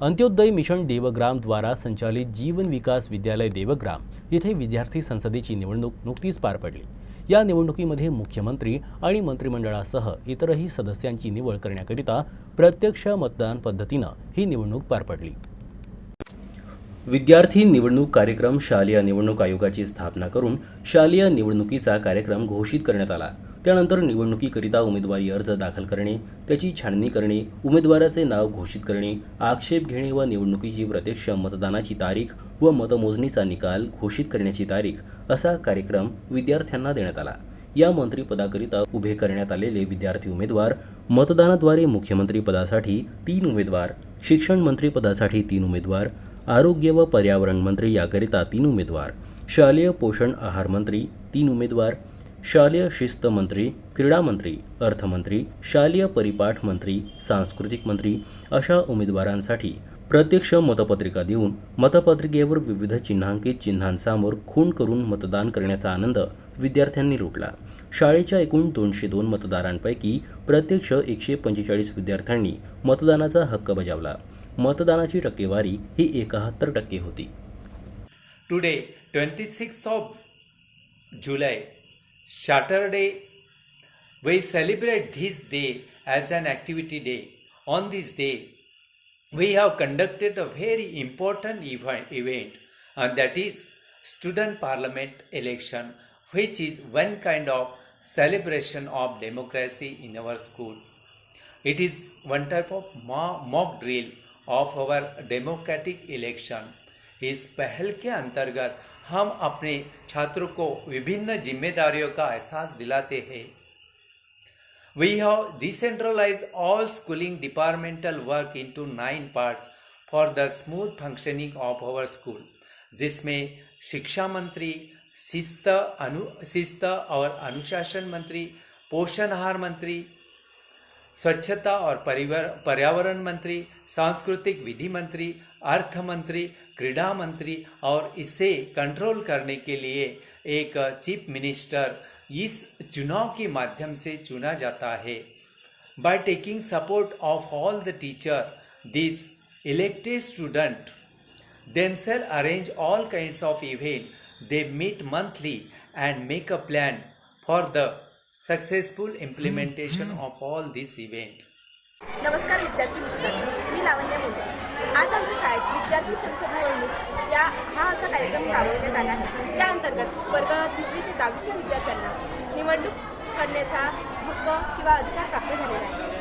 अंत्योदय mission Devgram द्वारा संचालित जीवन विकास विद्यालय देवग्राम येथे विद्यार्थी संसदेची निवडणूक नुकतीच पार पडली. या निवडणुकीमध्ये मुख्यमंत्री आणि मंत्रिमंडळासह इतरही सदस्यांची निवड करण्याकरिता प्रत्यक्ष मतदान पद्धतीनं ही निवडणूक पार पडली. विद्यार्थी निवडणूक कार्यक्रम शालेय निवडणूक आयोगाची स्थापना करून शालेय निवडणुकीचा कार्यक्रम घोषित करण्यात आला. त्यानंतर निवडणुकीकरिता उमेदवारी अर्ज दाखल करणे त्याची छाननी करणे उमेदवाराचे नाव घोषित करणे आक्षेप घेणे व निवडणुकीची प्रत्यक्ष मतदानाची तारीख व मतमोजणीचा निकाल घोषित करण्याची तारीख असा कार्यक्रम विद्यार्थ्यांना देण्यात आला. या मंत्रिपदाकरिता उभे करण्यात आलेले विद्यार्थी उमेदवार मतदानाद्वारे मुख्यमंत्री पदासाठी तीन उमेदवार शिक्षण मंत्री पदासाठी तीन उमेदवार आरोग्य व पर्यावरण मंत्री याकरिता तीन उमेदवार शालेय पोषण आहार मंत्री तीन उमेदवार शालेय शिस्त मंत्री क्रीडा मंत्री अर्थमंत्री शालेय परिपाठ मंत्री सांस्कृतिक मंत्री अशा उमेदवारांसाठी प्रत्यक्ष मतपत्रिका देऊन मतपत्रिकेवर विविध चिन्हांकित चिन्हांसमोर खूण करून मतदान करण्याचा आनंद विद्यार्थ्यांनी लुटला. शाळेच्या एकूण दोनशे दोन मतदारांपैकी प्रत्यक्ष एकशे पंचेचाळीस विद्यार्थ्यांनी मतदानाचा हक्क बजावला. मतदानाची टक्केवारी ही एकाहत्तर टक्के होती. Today twenty six of July Saturday, we celebrate this day as an activity day. On this day, we have conducted a very important event, and that is student parliament election, which is one kind of celebration of democracy in our school. It is one type of mock drill of our democratic election. इस पहल के अंतर्गत हम अपने छात्रों को विभिन्न जिम्मेदारियों का एहसास दिलाते हैं। We have decentralize all schooling departmental work into nine parts for the smooth functioning of our school जिसमें शिक्षा मंत्री, शिस्त अनु, शिस्त और अनुशासन मंत्री, पोषण आहार मंत्री स्वच्छता और परिवार, पर्यावरण मंत्री, सांस्कृतिक विधि मंत्री, अर्थ मंत्री, क्रीड़ा मंत्री और इसे कंट्रोल करने के लिए एक चीफ मिनिस्टर इस चुनाव के माध्यम से चुना जाता है। By taking support of all the teacher this elected student themselves arrange all kinds of event. They meet monthly and make a plan for the successful implementation of all this event. नमस्कार विद्यार्थी मित्रांनो. मी लावण्य बोलते. आज आमच्या शाळेत विद्यार्थी संसद निवडणूक या हा असा कार्यक्रम राबवण्यात आला आहे. त्या अंतर्गत वर्ग तिसरी ते दहावीच्या विद्यार्थ्यांना निवडणूक करण्याचा हक्क किंवा अधिकार प्राप्त झालेला आहे.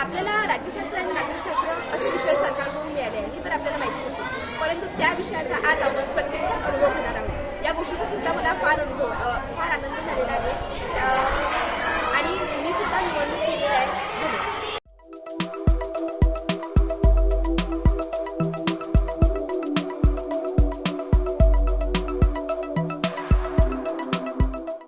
आपल्याला राज्यशास्त्र आणि नाट्यशास्त्र असे विषय सरकारकडून मिळाले आहे हे तर आपल्याला माहितीच असेल. परंतु त्या विषयाचा आज आपण